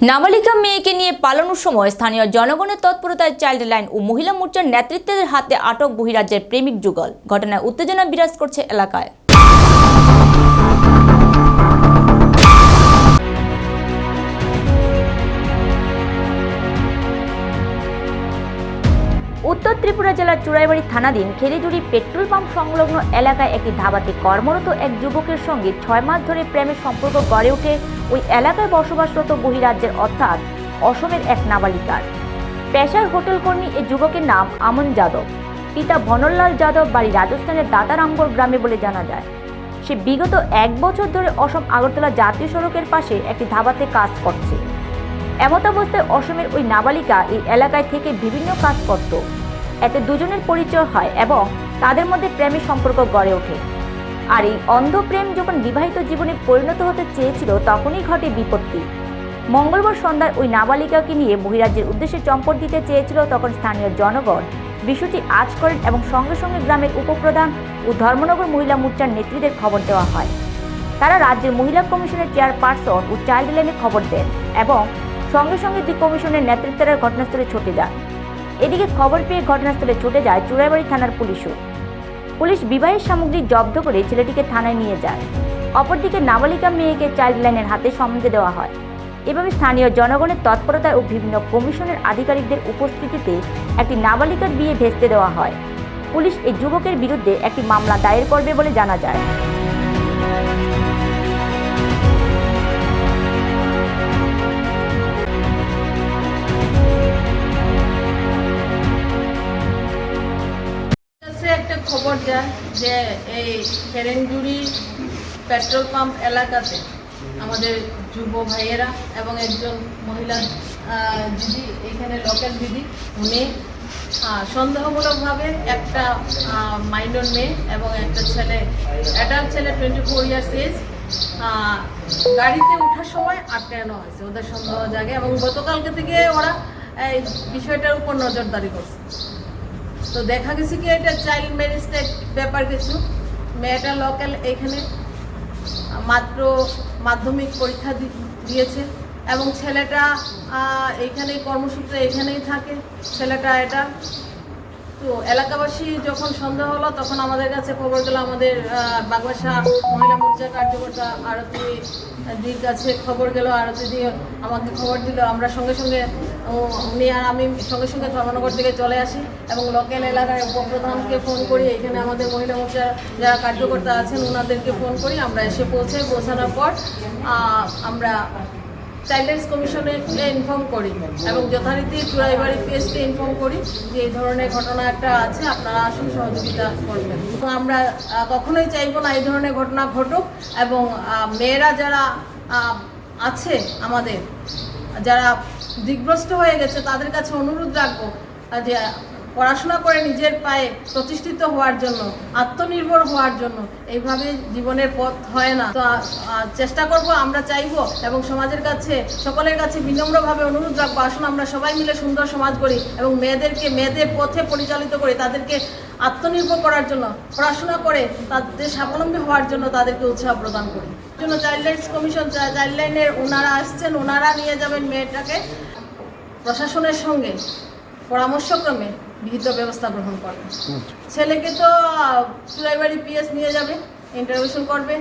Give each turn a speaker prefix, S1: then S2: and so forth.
S1: নাবালিকা মেয়েকে নিয়ে পালানোর সময় স্থানীয় জনগণের তৎপরতায় চাইল্ড লাইন ও মহিলা মোর্চার নেতৃত্বের হাতে আটক বহিরাজ্যের প্রেমিক যুগল। ঘটনায় উত্তেজনা বিরাজ করছে এলাকায়। উত্তর ত্রিপুরা জেলার চুড়াইবাড়ি থানাধীন খেলিজুড়ি পেট্রোল পাম্প সংলগ্ন এলাকায় একটি ধাবাতে কর্মরত এক যুবকের সঙ্গে ছয় মাস ধরে প্রেমের সম্পর্ক গড়ে ওঠে ওই এলাকায় বসবাসরত বহিরাজ্যের অর্থাৎ অসমের এক নাবালিকার। পেশায় হোটেল কর্মী এই যুবকের নাম আমন যাদব। পিতা ভনরলাল যাদব, বাড়ি রাজস্থানের দাতারামগড় গ্রামে বলে জানা যায়। সে বিগত এক বছর ধরে অসম আগরতলা জাতীয় সড়কের পাশে একটি ধাবাতে কাজ করছে। এমতাবস্থায় অসমের ওই নাবালিকা এই এলাকায় থেকে বিভিন্ন কাজ করত। এতে দুজনের পরিচয় হয় এবং তাদের মধ্যে প্রেমের সম্পর্ক গড়ে ওঠে। আর এই অন্ধ প্রেম যখন বিবাহিত জীবনে পরিণত হতে চেয়েছিল, তখনই ঘটে বিপত্তি। মঙ্গলবার সন্ধ্যায় ওই নাবালিকাকে নিয়ে বহিরাজ্যের উদ্দেশ্যে চম্পট দিতে চেয়েছিল তখন স্থানীয় জনগণ। বিষয়টি আজ করেন এবং সঙ্গে সঙ্গে গ্রামের উপপ্রধান ও ধর্মনগর মহিলা মোর্চার নেত্রীদের খবর দেওয়া হয়। তারা রাজ্যের মহিলা কমিশনের চেয়ারপারসন ও চাইল্ড লাইনে খবর দেন এবং সঙ্গে সঙ্গে দুই কমিশনের নেতৃত্বেরা ঘটনাস্থলে ছুটে যান। এদিকে খবর পেয়ে ঘটনাস্থলে ছুটে যায় চুড়াইবাড়ি থানার পুলিশও। পুলিশ বিবাহের সামগ্রী জব্দ করে ছেলেটিকে থানায় নিয়ে যায়। অপরদিকে নাবালিকা মেয়েকে চাইল্ড লাইনের হাতে সমঝে দেওয়া হয়। এভাবে স্থানীয় জনগণের তৎপরতায় ও বিভিন্ন কমিশনের আধিকারিকদের উপস্থিতিতে একটি নাবালিকার বিয়ে ভেস্তে দেওয়া হয়। পুলিশ এই যুবকের বিরুদ্ধে একটি মামলা দায়ের করবে বলে জানা যায়।
S2: যায় যে এই কেরেনজুড়ি পেট্রোল পাম্প এলাকাতে আমাদের যুব ভাইয়েরা এবং একজন মহিলা দিদি, এখানে লোকাল দিদি, উনি সন্দেহমূলকভাবে একটা মাইনর মেয়ে এবং একটা ছেলে অ্যাডাল্ট ছেলে টোয়েন্টি ফোর ইয়ার্স এজ গাড়িতে ওঠার সময় আটকানো হয়েছে। ওদের সন্দেহ জাগে এবং গতকালকে থেকে ওরা এই বিষয়টার উপর নজরদারি করছে। তো দেখা গেছে কি এটা চাইল্ড ম্যারেজের ব্যাপার কিছু। মেয়েটা লোকাল এখানে মাত্র মাধ্যমিক পরীক্ষা দিয়েছে এবং ছেলেটা এইখানে কর্মসূত্রে এখানেই থাকে, ছেলেটা এটা। তো এলাকাবাসী যখন সন্দেহ হলো, তখন আমাদের কাছে খবর গেল, আমাদের বাগবাসা মহিলা মোর্চা কার্যকর্তা আরতি দির কাছে খবর গেল, আরতি দিয়ে আমাকে খবর দিল, আমরা সঙ্গে সঙ্গে উনি আর আমি সঙ্গে সঙ্গে ধর্মনগর থেকে চলে আসি এবং লোকাল এলাকার উপপ্রধানকে ফোন করি। এখানে আমাদের মহিলা মোর্চার যারা কার্যকর্তা আছেন ওনাদেরকে ফোন করি। আমরা এসে পৌঁছে পৌঁছানোর পর আমরা চাইল্ড রাইটস কমিশনে ইনফর্ম করি এবং যথারীতি চুড়াইবাড়ি পিএসকে ইনফর্ম করি যে এই ধরনের ঘটনা একটা আছে, আপনারা আসুন, সহযোগিতা করবেন। তো আমরা কখনোই চাইব না এই ধরনের ঘটনা ঘটুক এবং মেয়েরা যারা আছে আমাদের, যারা দিগ্ভ্রষ্ট হয়ে গেছে, তাদের কাছে অনুরোধ রাখব যে, পড়াশোনা করে নিজের পায়ে প্রতিষ্ঠিত হওয়ার জন্য, আত্মনির্ভর হওয়ার জন্য, এইভাবে জীবনের পথ হয় না। তো চেষ্টা করব, আমরা চাইব এবং সমাজের কাছে, সকলের কাছে বিনম্রভাবে অনুরোধ রাখব, আসুন আমরা সবাই মিলে সুন্দর সমাজ করি এবং মেয়েদেরকে মেয়েদের পথে পরিচালিত করি, তাদেরকে আত্মনির্ভর করার জন্য, পড়াশোনা করে তাদের স্বাবলম্বী হওয়ার জন্য তাদেরকে উৎসাহ প্রদান করি। জন্য চাইল্ড রাইটস কমিশন চাইল্ড লাইনের ওনারা আসছেন ওনারা নিয়ে যাবেন মেয়েটাকে প্রশাসনের সঙ্গে পরামর্শক্রমে বিহিত ব্যবস্থা গ্রহণ করবে। ছেলেকে তো চুলাইবাড়ি পিএস নিয়ে যাবে ইন্টারভিউশন করবে।